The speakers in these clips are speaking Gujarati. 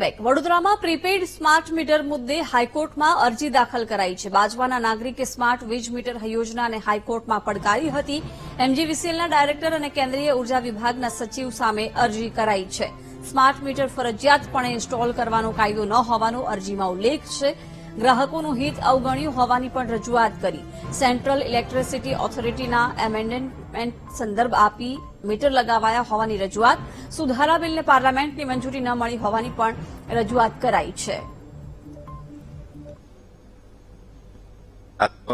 બેક વડોદરામાં પ્રીપેડ સ્માર્ટ મીટર મુદ્દે હાઈકોર્ટમાં અરજી દાખલ કરાઈ છે. બાજવાના નાગરિકે સ્માર્ટ વીજ મીટર યોજનાને હાઈકોર્ટમાં પડકારી હતી. એમજીવીસીએલના ડાયરેક્ટર અને કેન્દ્રીય ઊર્જા વિભાગના સચિવ સામે અરજી કરાઈ છે. સ્માર્ટ મીટર ફરજિયાતપણે ઇન્સ્ટોલ કરવાનો કાયદો ન હોવાનો અરજીમાં ઉલ્લેખ છે. ગ્રાહકોનું હિત અવગણ્યું હોવાની પણ રજૂઆત કરી. સેન્ટ્રલ ઇલેક્ટ્રિસિટી ઓથોરિટીના એમેન્ડમેન્ટ સંદર્ભ આપી મીટર લગાવાયા હોવાની રજૂઆત. સુધારા બિલને પાર્લામેન્ટની મંજૂરી ન મળી હોવાની પણ રજૂઆત કરાઈ છે.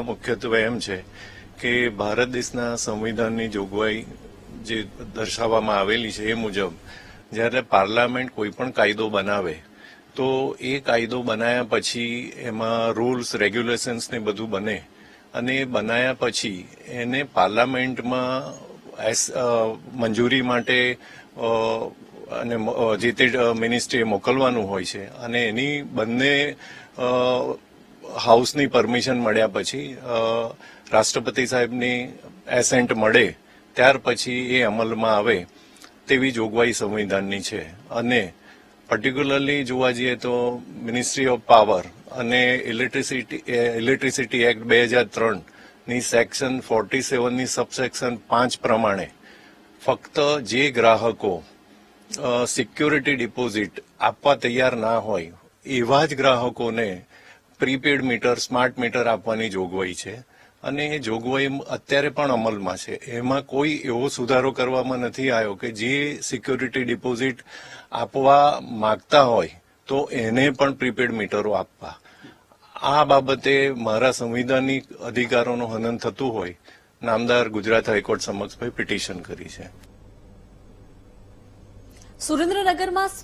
મુખ્યત્વે એમ છે કે ભારત દેશના સંવિધાનની જોગવાઈ જે દર્શાવવામાં આવેલી છે એ મુજબ, જ્યારે પાર્લામેન્ટ કોઈ પણ કાયદો બનાવે તો એ કાયદો બનાયા પછી એમાં રૂલ્સ રેગ્યુલેશન્સ ને બધું બને. અને એ બનાયા પછી એને પાર્લામેન્ટમાં એસ- મંજૂરી માટે અને જે તે મિનિસ્ટ્રીએ મોકલવાનું હોય છે. અને એની બંને હાઉસની પરમિશન મળ્યા પછી રાષ્ટ્રપતિ સાહેબની એસેન્ટ મળે, ત્યાર પછી એ અમલમાં આવે, તેવી જોગવાઈ સંવિધાનની છે. અને પર્ટિક્યુલરલી જોવા જઈએ તો મિનિસ્ટ્રી ઓફ પાવર અને ઇલેક્ટ્રિસિટી ઇલેક્ટ્રિસિટી એક્ટ બે હજાર ત્રણની સેક્શન ફોર્ટી સેવનની સબસેક્શન પાંચ પ્રમાણે ફક્ત જે ગ્રાહકો સિક્યોરિટી ડિપોઝિટ આપવા તૈયાર ના હોય એવા જ ગ્રાહકોને પ્રીપેડ મીટર સ્માર્ટ મીટર આપવાની જોગવાઈ છે. અને એ જોગવાઈ અત્યારે પણ અમલમાં છે. એમાં કોઈ એવો સુધારો કરવામાં નથી આવ્યો કે જે સિક્યોરિટી ડિપોઝિટ આપવા માગતા હોય તો એને પણ પ્રીપેડ મીટરો આપવા. આ બાબતે મારા સંવિધાનિક અધિકારોનું હનન થતું હોય, નામદાર ગુજરાત હાઈકોર્ટ સમક્ષ પિટિશન કરી છે. સુરેન્દ્રનગરમાં